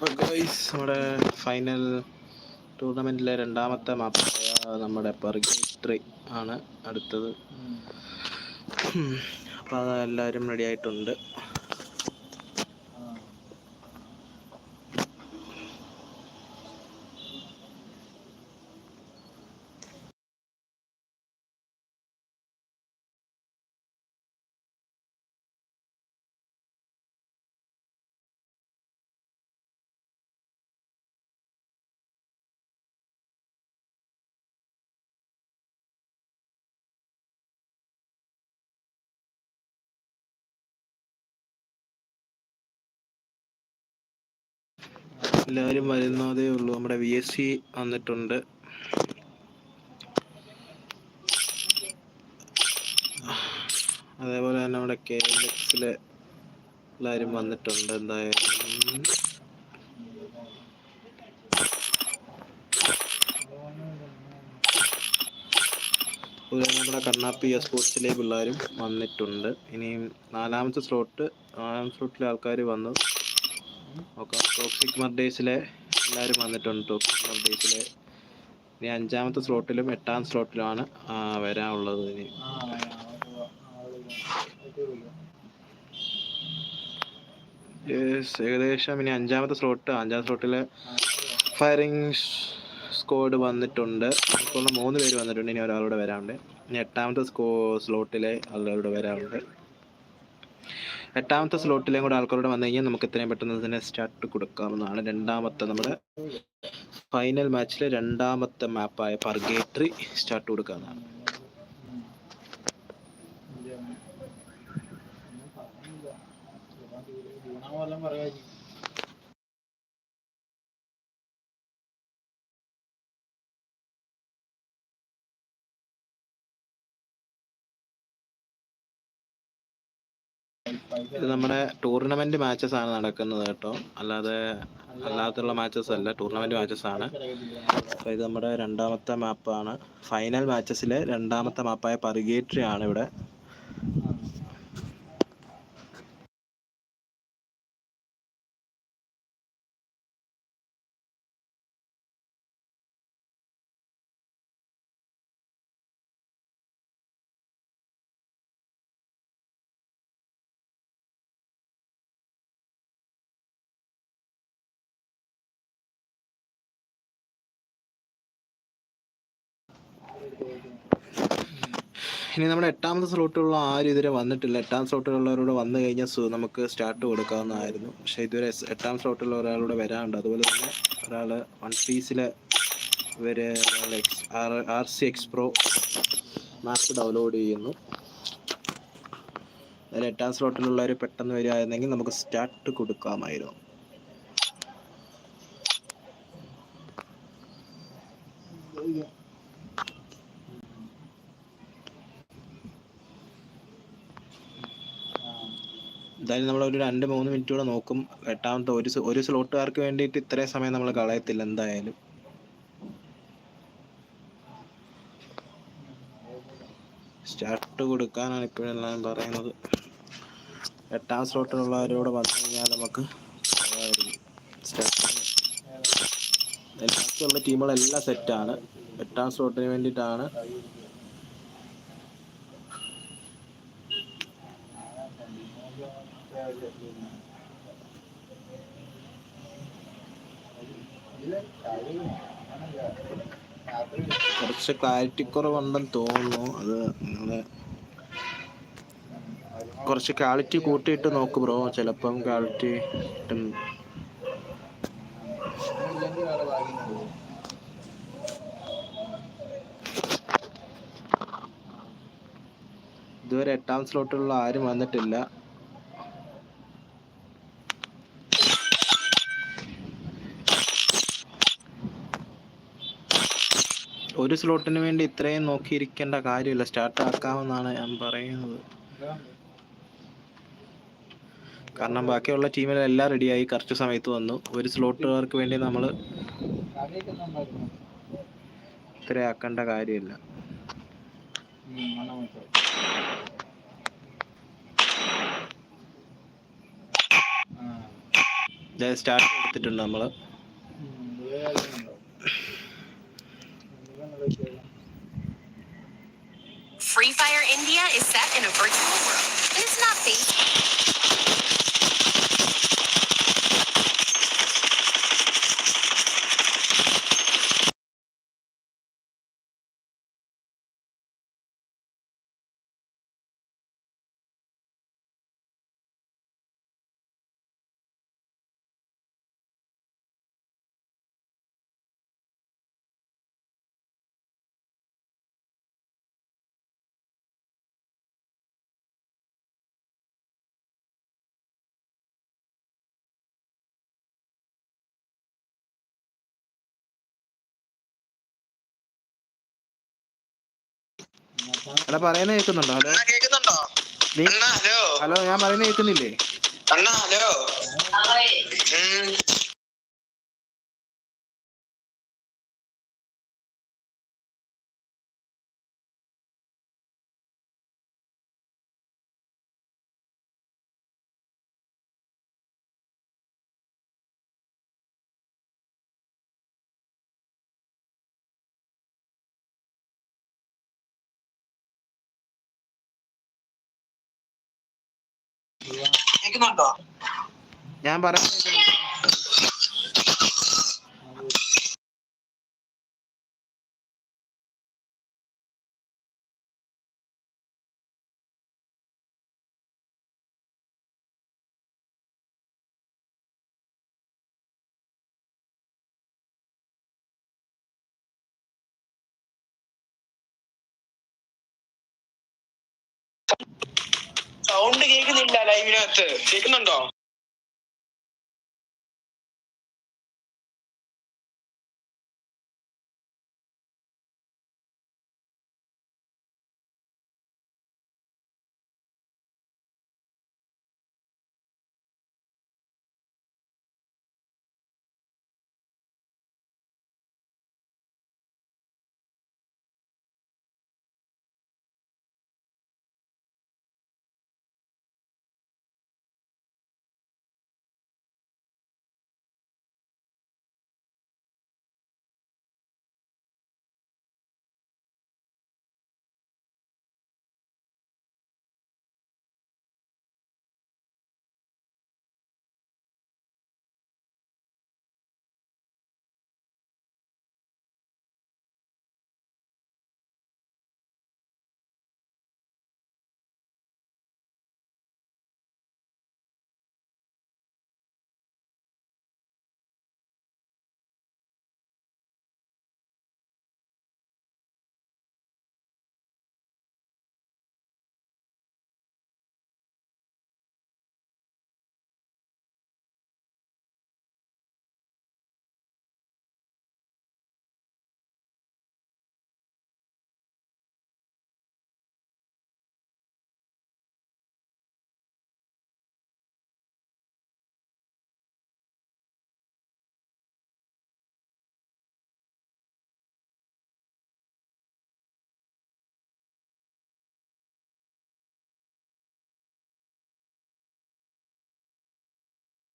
Guys നമ്മുടെ final ടൂർണമെന്റിലെ രണ്ടാമത്തെ മാപ്പായ നമ്മുടെ പെർഗിട്രി ആണ് അടുത്തത്. അപ്പോൾ അത് എല്ലാവരും റെഡി ആയിട്ടുണ്ട്. എല്ലാവരും വരുന്നതേ ഉള്ളൂ. നമ്മുടെ വി എസ് സി വന്നിട്ടുണ്ട്. അതേപോലെ തന്നെ നമ്മുടെ കെ എക്സിലെ എല്ലാവരും വന്നിട്ടുണ്ട് എന്തായാലും. നമ്മുടെ കണ്ണാപ്പി സ്പോർട്സിലെ പിള്ളേരും വന്നിട്ടുണ്ട്. ഇനിയും നാലാമത്തെ സ്ലോട്ട് നാലാമത്തെ സ്ലോട്ടിലെ ആൾക്കാർ വന്നു. നോക്കാം ടോക്സിക് മർഡേഴ്സിലെ എല്ലാവരും വന്നിട്ടുണ്ട്. ടോക്സിക് മർഡേഴ്സിലെ ഇനി അഞ്ചാമത്തെ സ്ലോട്ടിലും എട്ടാം സ്ലോട്ടിലുമാണ് വരാനുള്ളത് ഇനി. ഏകദേശം ഇനി അഞ്ചാമത്തെ സ്ലോട്ട് അഞ്ചാം സ്ലോട്ടിലെ ഫയറിംഗ് സ്കോഡ് വന്നിട്ടുണ്ട്. ഇപ്പോൾ മൂന്ന് പേര് വന്നിട്ടുണ്ട്. ഇനി ഒരാളൂടെ വരാനുണ്ട്. ഇനി എട്ടാമത്തെ സ്കോ സ്ലോട്ടിലെ ആളുകളുടെ വരാനുണ്ട്. എട്ടാമത്തെ സ്ലോട്ടിലേയും കൂടെ ആൾക്കാരോട് വന്നു കഴിഞ്ഞാൽ നമുക്ക് എത്രയും പെട്ടെന്ന് തന്നെ സ്റ്റാർട്ട് കൊടുക്കാവുന്നതാണ്. രണ്ടാമത്തെ നമ്മുടെ ഫൈനൽ മാച്ചിലെ രണ്ടാമത്തെ മാപ്പായ പർഗേട്രി സ്റ്റാർട്ട് കൊടുക്കാവുന്നതാണ്. ഇത് നമ്മുടെ ടൂർണമെന്റ് മാച്ചസ് ആണ് നടക്കുന്നത് കേട്ടോ. അല്ലാതെ അല്ലാത്തുള്ള മാച്ചസ് അല്ല ടൂർണമെന്റ് മാച്ചസ് ആണ്. അപ്പോൾ ഇത് നമ്മുടെ രണ്ടാമത്തെ മാപ്പാണ് ഫൈനൽ മാച്ചസിലെ രണ്ടാമത്തെ മാപ്പായ പർഗേറ്ററി ആണ് ഇവിടെ. ഇനി നമ്മുടെ എട്ടാമത്തെ സ്ലോട്ടിലുള്ള ആരും ഇതുവരെ വന്നിട്ടില്ല. എട്ടാം സ്ലോട്ടിലുള്ളവരോട് വന്നു കഴിഞ്ഞാൽ നമുക്ക് സ്റ്റാർട്ട് കൊടുക്കാവുന്നതായിരുന്നു. പക്ഷേ ഇതുവരെ എട്ടാം സ്ലോട്ടിലുള്ള ഒരാളൂടെ വരാനുണ്ട്. അതുപോലെ തന്നെ ഒരാൾ വൺ പീസിലെ ഇവർ R C X pro map download ചെയ്യുന്നു. അതിൽ എട്ടാം സ്ലോട്ടിലുള്ളവർ പെട്ടെന്ന് വരികയായിരുന്നെങ്കിൽ നമുക്ക് സ്റ്റാർട്ട് കൊടുക്കാമായിരുന്നു. എന്തായാലും നമ്മൾ ഒരു രണ്ട് മൂന്ന് മിനിറ്റ് കൂടെ നോക്കും. എട്ടാമത്തെ ഒരു ഒരു സ്ലോട്ടുകാർക്ക് വേണ്ടിയിട്ട് ഇത്രയും സമയം നമ്മൾ കളയത്തില്ല എന്തായാലും. സ്റ്റാർട്ട് കൊടുക്കാനാണ് ഇപ്പോഴെല്ലാം പറയുന്നത്. എട്ടാം സ്ലോട്ടിലുള്ളവരോട് വന്നു കഴിഞ്ഞാൽ നമുക്ക് ബാക്കിയുള്ള ടീമുകളെല്ലാം സെറ്റാണ് എട്ടാം സ്ലോട്ടിന് വേണ്ടിയിട്ടാണ് കുറച്ച് ക്ലാരിറ്റി കുറവുണ്ടെന്ന് തോന്നുന്നു. അത് നിങ്ങൾ കുറച്ച് ക്വാളിറ്റി കൂട്ടിയിട്ട് നോക്ക് ബ്രോ ചിലപ്പം ക്വാളിറ്റി കിട്ടും. ഇതുവരെ എട്ടാം സ്ലോട്ടിലുള്ള ആരും വന്നിട്ടില്ല. ഒരു സ്ലോട്ടിന് വേണ്ടി ഇത്രയും നോക്കിയിരിക്കേണ്ട കാര്യമില്ല. സ്റ്റാർട്ട് ആക്കാമെന്നാണ് ഞാൻ പറയുന്നത്. കാരണം ബാക്കിയുള്ള ടീമിലെല്ലാം റെഡിയായി കറക്റ്റ് സമയത്ത് വന്നു. ഒരു സ്ലോട്ടുകാർക്ക് വേണ്ടി നമ്മൾ ഇത്ര ആക്കേണ്ട കാര്യമില്ല. സ്റ്റാർട്ട് എടുത്തിട്ടുണ്ട് നമ്മൾ India is set in a virtual world, and it's not based എടാ പറയുന്നത് കേൾക്കുന്നുണ്ടോ ഹലോ? അണ്ണാ ഹലോ? ഹലോ ഞാൻ പറയുന്നത് കേൾക്കുന്നില്ലേ അണ്ണാ ഹലോ? ഉം. കേക്കുന്നുണ്ടോ ഞാൻ കേൾക്കുന്നുണ്ടോ സൗണ്ട് കേൾക്കുന്നില്ല ലൈവിനകത്ത് കേക്കുന്നുണ്ടോ